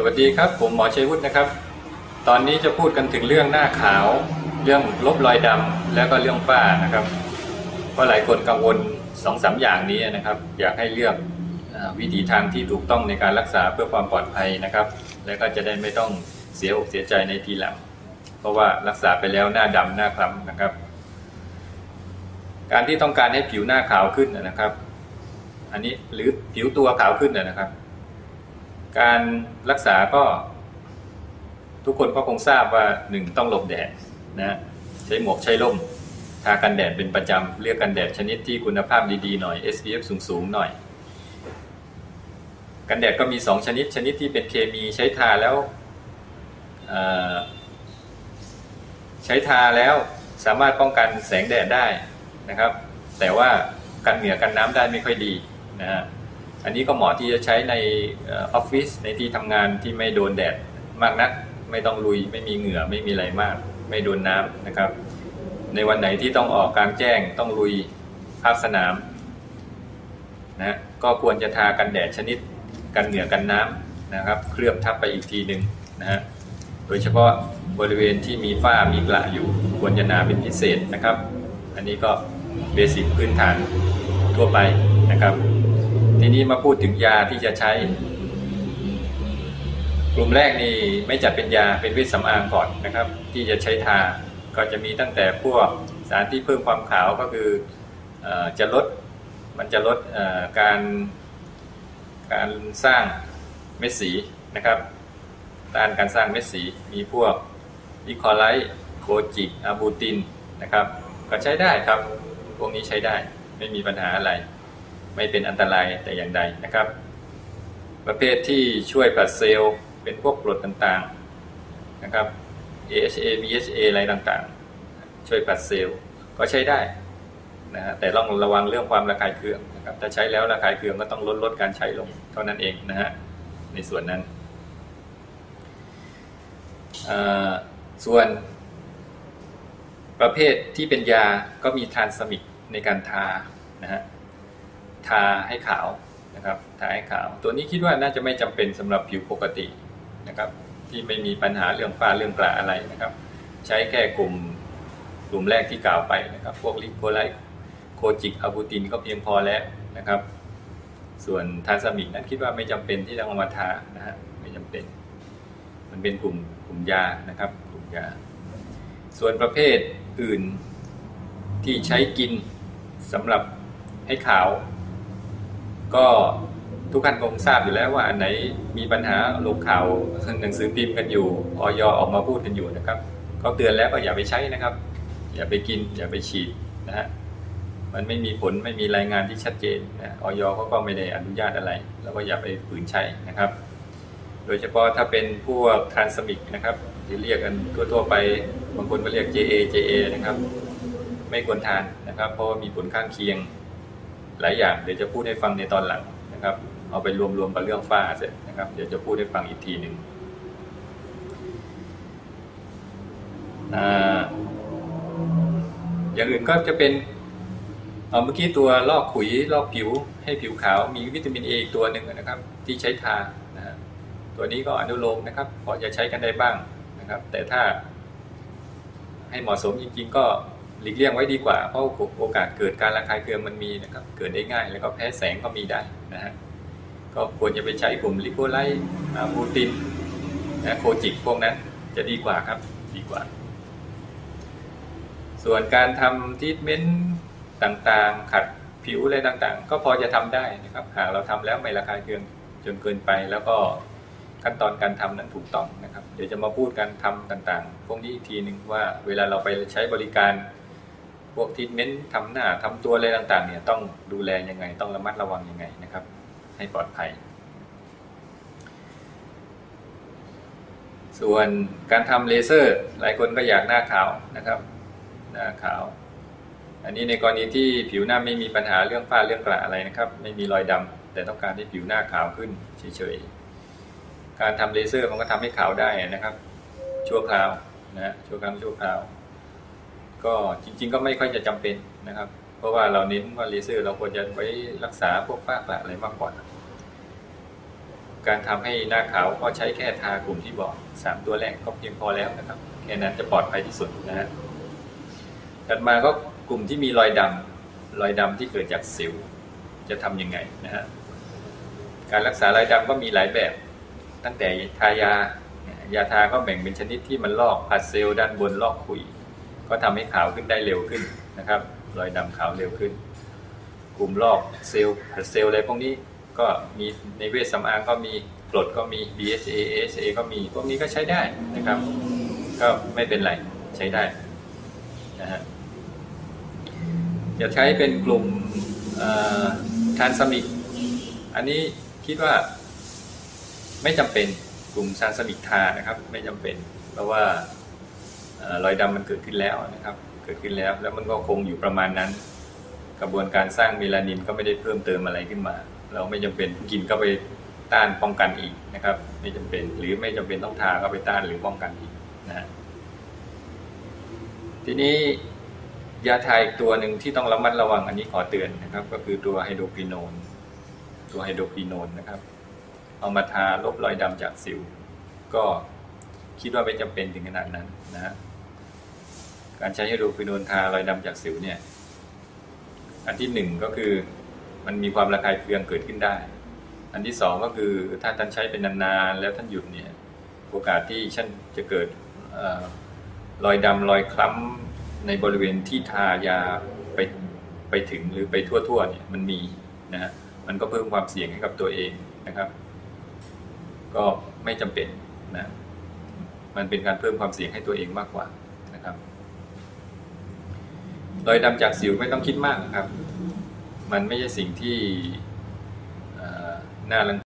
สวัสดีครับผมหมอชัยวุฒินะครับ ตอนนี้จะพูดกันถึงเรื่องหน้าขาว เรื่องลบรอยดำแล้วก็เรื่องฝ้านะครับ เพราะหลายคนกังวลสองสาอย่างนี้นะครับ อยากให้เลือกวิธีทางที่ถูกต้องในการรักษาเพื่อความปลอดภัยนะครับ แล้วก็จะได้ไม่ต้องเสียอกเสียใจในทีหลัง เพราะว่ารักษาไปแล้วหน้าดำหน้าคล้ำนะครับ การที่ต้องการให้ผิวหน้าขาวขึ้นนะครับ อันนี้หรือผิวตัวขาวขึ้นนะครับ การรักษาก็ทุกคนก็คงทราบว่าหนึ่งต้องหลบแดดนะใช้หมวกใช้ร่มทากันแดดเป็นประจำเลือกกันแดดชนิดที่คุณภาพดีๆหน่อย SPF สูงๆหน่อย กันแดดก็มี 2 ชนิดชนิดที่เป็นเคมีใช้ทาแล้วใช้ทาแล้วสามารถป้องกันแสงแดดได้นะครับ แต่ว่ากันเหงื่อกันน้ำได้ไม่ค่อยดีนะฮะ อันนี้ก็เหมาะที่จะใช้ในออฟฟิศในที่ทำงานที่ไม่โดนแดดมากนัก ไม่ต้องลุยไม่มีเหงื่อไม่มีอะไรมาก ไม่โดนน้ำนะครับ ในวันไหนที่ต้องออกกลางแจ้งต้องลุยภาคสนามนะก็ควรจะทากันแดดชนิดกันเหงื่อกันน้ำนะครับ เคลือบทับไปอีกทีหนึ่งนะฮะโดยเฉพาะบริเวณที่มีฝ้ามีกระอยู่ ควรจะหนาเป็นพิเศษนะครับ อันนี้ก็เบสิกพื้นฐานทั่วไปนะครับ ทีนี้มาพูดถึงยาที่จะใช้ กลุ่มแรกนี่ไม่จัดเป็นยาเป็นวิตสำอางก่อนนะครับ ที่จะใช้ทาก็จะมีตั้งแต่พวกสารที่เพิ่มความขาวก็คืออจะลดมันจะลดการการสร้างเม็ดสีนะครับต้านการสร้างเม็ดสีมีพวกอิคอไลท์โคจิกอะบูตินนะครับ ก็ใช้ได้ครับ พวกนี้ใช้ได้ไม่มีปัญหาอะไร ไม่เป็นอันตรายแต่อย่างใดนะครับ ประเภทที่ช่วยผลัดเซลล์เป็นพวกกรดต่างๆนะครับ AHA BHA อะไรต่างๆ ช่วยผลัดเซลล์ก็ใช้ได้นะฮะแต่ต้องระวังเรื่องความระคายเคืองนะครับถ้าใช้แล้วระคายเคืองก็ต้องลดลดการใช้ลงเท่านั้นเองนะฮะในส่วนนั้นส่วนประเภทที่เป็นยาก็มีทานสมิกในการทานะฮะ ทาให้ขาวนะครับทาให้ขาว ตัวนี้คิดว่าน่าจะไม่จำเป็นสำหรับผิวปกตินะครับที่ไม่มีปัญหาเรื่องฝ้าเรื่องกระอะไรนะครับ ใช้แค่กลุ่มกลุ่มแรกที่กล่าวไปนะครับ พวกลิโคไลโคจิกอะบูตินก็เพียงพอแล้วนะครับ ส่วนทาสมิกนั้นคิดว่าไม่จำเป็นที่ต้องเอามาทานะฮะไม่จำเป็น มันเป็นกลุ่มกลุ่มยานะครับ กลุ่มยา ส่วนประเภทอื่นที่ใช้กินสำหรับให้ขาว ก็ทุกท่านคงทราบอยู่แล้วว่าอันไหนมีปัญหาลงข่าวหนังสือพิมพ์กันอยู่ออยออกมาพูดกันอยู่นะครับเขาเตือนแล้วก็อย่าไปใช้นะครับ อย่าไปกิน อย่าไปฉีดนะฮะมันไม่มีผลไม่มีรายงานที่ชัดเจนนะออยเขาก็ไม่ได้อนุญาตอะไร แล้วก็อย่าไปฝืนใช้นะครับ โดยเฉพาะถ้าเป็นพวกทรานสมิกนะครับที่เรียกกันทั่วไปบางคนก็เรียก JA JA นะครับ ไม่ควรทานนะครับ เพราะว่ามีผลข้างเคียง หลายอย่างเดี๋ยวจะพูดให้ฟังในตอนหลังนะครับ เอาไปรวมๆกับเรื่องฝ้าเสร็จนะครับ เดี๋ยวจะพูดให้ฟังอีกทีหนึ่งอย่างอื่นก็จะเป็นเอาเมื่อกี้ตัวลอกขุยลอกผิว ให้ผิวขาวมีวิตามินเออีกตัวหนึ่งนะครับ ที่ใช้ทานะฮะตัวนี้ก็อนุโลมนะครับพอจะใช้กันได้บ้างนะครับ แต่ถ้าให้เหมาะสมจริงๆก็ หลีกเลี่ยงไว้ดีกว่า เพราะโอกาสเกิดการระคายเคืองมันมีนะครับ เกิดได้ง่าย แล้วก็แพ้แสงก็มีได้นะฮะ ก็ควรจะไปใช้กลุ่มลิโคไลท์บูตินนะโคจิกพวกนั้นจะดีกว่าครับ ดีกว่า ส่วนการทำทีทเมนต์ต่างๆ ขัดผิวอะไรต่างๆ ก็พอจะทำได้นะครับ หากเราทำแล้วไม่ระคายเคืองจนเกินไป แล้วก็ขั้นตอนการทำนั้นถูกต้องนะครับ เดี๋ยวจะมาพูดการทำต่างๆ พวกนี้อีกทีหนึ่งว่าเวลาเราไปใช้บริการ พวกทีทเมนต์ทำหน้าทำตัวอะไรต่างๆ เนี่ยต้องดูแลยังไง ต้องระมัดระวังยังไงนะครับ ให้ปลอดภัย ส่วนการทำเลเซอร์ หลายคนก็อยากหน้าขาวนะครับ หน้าขาว อันนี้ในกรณีที่ผิวหน้าไม่มีปัญหาเรื่องฝ้าเรื่องกระอะไรนะครับ ไม่มีรอยดำแต่ต้องการให้ผิวหน้าขาวขึ้นเฉยๆการทำเลเซอร์มันก็ทำให้ขาวได้นะครับ ชั่วคราวนะชั่วครั้งชั่วคราว ก็จริง ๆ ก็ไม่ค่อยจะจำเป็นนะครับ เพราะว่าเราเน้นว่าเลเซอร์ เราควรจะไว้รักษาพวกฝ้ากระอะไรมากกว่าการทำให้หน้าขาวก็ใช้แค่ทากลุ่มที่บอกสามตัวแรกก็เพียงพอแล้วนะครับแค่นั้นจะปลอดภัยที่สุดนะฮะถัดมาก็กลุ่มที่มีรอยดำรอยดำที่เกิดจากสิวจะทํำยังไงนะฮะการรักษารอยดำก็มีหลายแบบ ตั้งแต่ทายา ยาทาก็แบ่งเป็นชนิดที่มันลอกผัดเซลล์ด้านบนลอกขุย ก็ทำให้ขาวขึ้นได้เร็วขึ้นนะครับ รอยดำขาวเร็วขึ้น กลุ่มลอกเซลล์ผัดเซลล์อะไรพวกนี้ก็มีในเวชสำอางก็มีกรดก็มี BHA AHA ก็มี พวกนี้ก็ใช้ได้นะครับ ก็ไม่เป็นไรใช้ได้นะฮะจะใช้เป็นกลุ่มทานสมิก อันนี้คิดว่าไม่จำเป็นกลุ่มซานสมิกทานะครับ ไม่จำเป็น เพราะว่า รอยดำมันเกิดขึ้นแล้วนะครับ เกิดขึ้นแล้วแล้วมันก็คงอยู่ประมาณนั้น กระบวนการสร้างเมลานินก็ไม่ได้เพิ่มเติมอะไรขึ้นมา เราไม่จำเป็นกินก็ไปต้านป้องกันอีกนะครับ ไม่จำเป็นหรือไม่จำเป็นต้องทาก็ไปต้านหรือป้องกันอีกนะฮะทีนี้ยาทายตัวหนึ่งที่ต้องระมัดระวังอันนี้ขอเตือนนะครับ ก็คือตัวไฮโดรควินอนตัวไฮโดรควินอนนะครับ เอามาทาลบรอยดำจากสิว ก็คิดว่าไม่จำเป็นถึงขนาดนั้นนะฮะ การใช้ไฮโดรควินอนทารอยดำจากสิวเนี่ย อันที่หนึ่งก็คือมันมีความระคายเคืองเกิดขึ้นได้ อันที่สองก็คือถ้าท่านใช้เป็นนานๆแล้วท่านหยุดเนี่ย โอกาสที่ฉันจะเกิดรอยดำรอยคล้ำในบริเวณที่ทายาไปไปถึงหรือไปทั่วๆเนี่ยมันมีนะฮะ มันก็เพิ่มความเสี่ยงให้กับตัวเองนะครับ ก็ไม่จำเป็นนะ มันเป็นการเพิ่มความเสี่ยงให้ตัวเองมากกว่านะครับ รอยดำจากสิวไม่ต้องคิดมากครับ มันไม่ใช่สิ่งที่น่ารัง